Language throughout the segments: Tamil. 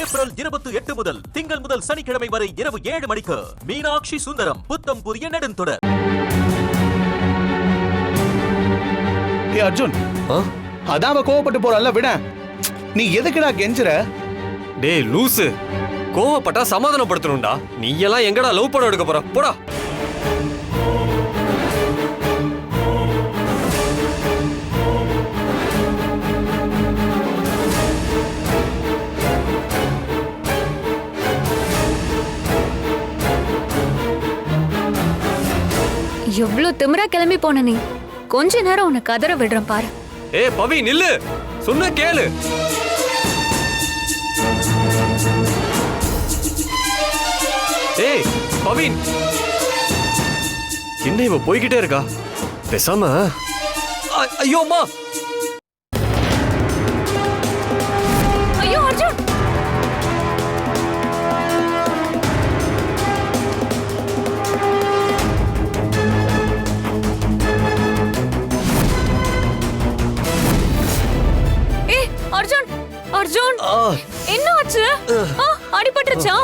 ஏப்ரல் இருபத்தி எட்டு முதல் திங்கள் முதல் சனிக்கிழமை வரை இரவு ஏழு மணிக்கு மீனாட்சி சுந்தரம் புத்தம் புதிய நெடுந்தொடர் ஏ அர்ஜுன்? அதான் கோவப்பட்டு போறான்ல விட. நீ எதுக்குடா கெஞ்சுற? டேய் லூசு. கோவப்பட்டா சமாதானப்படுத்தணும்டா. நீ எல்லாம் எங்கடா லவ் படம் எடுக்க போற? போடா. எவ்ளோ திமிரா கிளம்பி போன நீ? கொஞ்ச நேரம் உன்னை கதற விடுறேன் பாரு. ஏய் பவி நில்லு. சொன்ன கேளு. ஏய் பவின் என்ன இவ போய்கிட்டே இருக்கா? பேசாம. அ- அர்ஜுன் என்ன ஆச்சு அடிபட்டுருச்சா?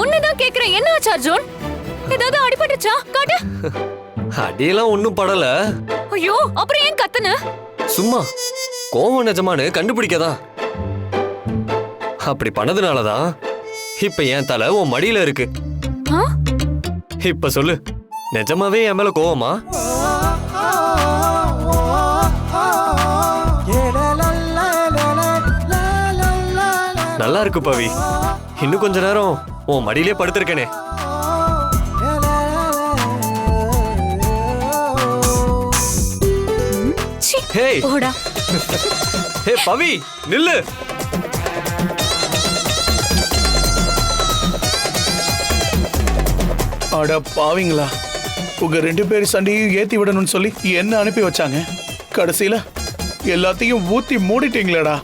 உன்னைதான் கேக்குறேன். என்ன ஆச்சு அர்ஜுன்? ஏதாவது அடிபட்டுச்சா காட்டு. அடியெல்லாம் ஒண்ணும் படல. ஐயோ அப்புறம் ஏன் கத்துன? சும்மா. கோவம் நிஜமானு கண்டுபிடிக்கதான் அப்படி பண்ணதுனாலதான் இப்ப என் தலை உன் மடியில இருக்கு? இப்ப சொல்லு. நிஜமாவே என் மேல கோவமா? நல்லா இருக்கு பவி. இன்னும் கொஞ்ச நேரம் உன் மடியிலே படுத்திருக்கேனே. ஹே பவி நில்லு. அட பாவிங்களா. உங்க ரெண்டு பேர் சண்டையும் ஏத்தி விடணும்னு சொல்லி என்ன அனுப்பி வச்சாங்க? கடைசியில எல்லாத்தையும் ஊத்தி மூடிட்டீங்களேடா.